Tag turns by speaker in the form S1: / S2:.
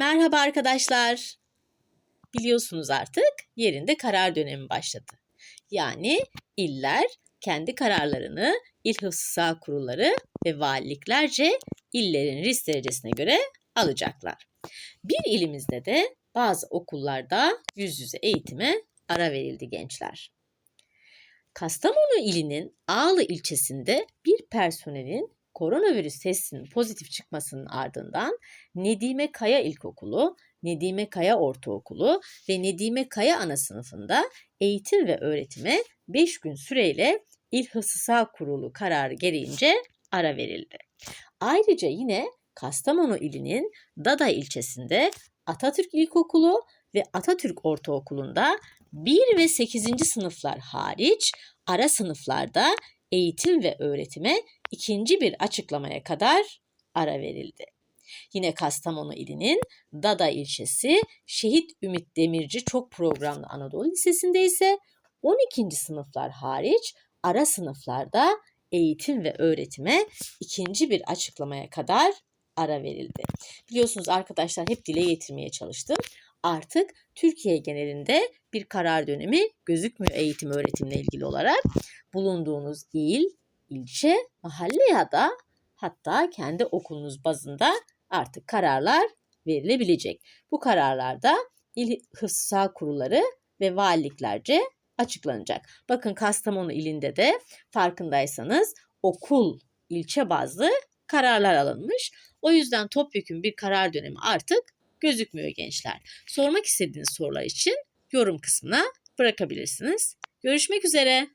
S1: Merhaba arkadaşlar. Biliyorsunuz artık yerinde karar dönemi başladı. Yani iller kendi kararlarını İl Hıfzı Kurulları ve valiliklerce illerin risk derecesine göre alacaklar. Bir ilimizde de bazı okullarda yüz yüze eğitime ara verildi gençler. Kastamonu ilinin Ağlı ilçesinde bir personelin koronavirüs testinin pozitif çıkmasının ardından Nedime Kaya İlkokulu, Nedime Kaya Ortaokulu ve Nedime Kaya ana sınıfında eğitim ve öğretime 5 gün süreyle İl Hıfzı Kurulu kararı gereğince ara verildi. Ayrıca yine Kastamonu ilinin Dada ilçesinde Atatürk İlkokulu ve Atatürk Ortaokulu'nda 1 ve 8. sınıflar hariç ara sınıflarda eğitim ve öğretime ikinci bir açıklamaya kadar ara verildi. Yine Kastamonu ilinin Dada ilçesi Şehit Ümit Demirci Çok Programlı Anadolu Lisesi'nde ise 12. sınıflar hariç ara sınıflarda eğitim ve öğretime ikinci bir açıklamaya kadar ara verildi. Biliyorsunuz arkadaşlar hep dile getirmeye çalıştım. Artık Türkiye genelinde bir karar dönemi gözükmüyor eğitim öğretimle ilgili olarak. Bulunduğunuz il, ilçe, mahalle ya da hatta kendi okulunuz bazında artık kararlar verilebilecek. Bu kararlarda il hıfzı kurulları ve valiliklerce açıklanacak. Bakın Kastamonu ilinde de farkındaysanız okul ilçe bazlı kararlar alınmış. O yüzden topyekün bir karar dönemi artık gözükmüyor gençler. Sormak istediğiniz sorular için yorum kısmına bırakabilirsiniz. Görüşmek üzere.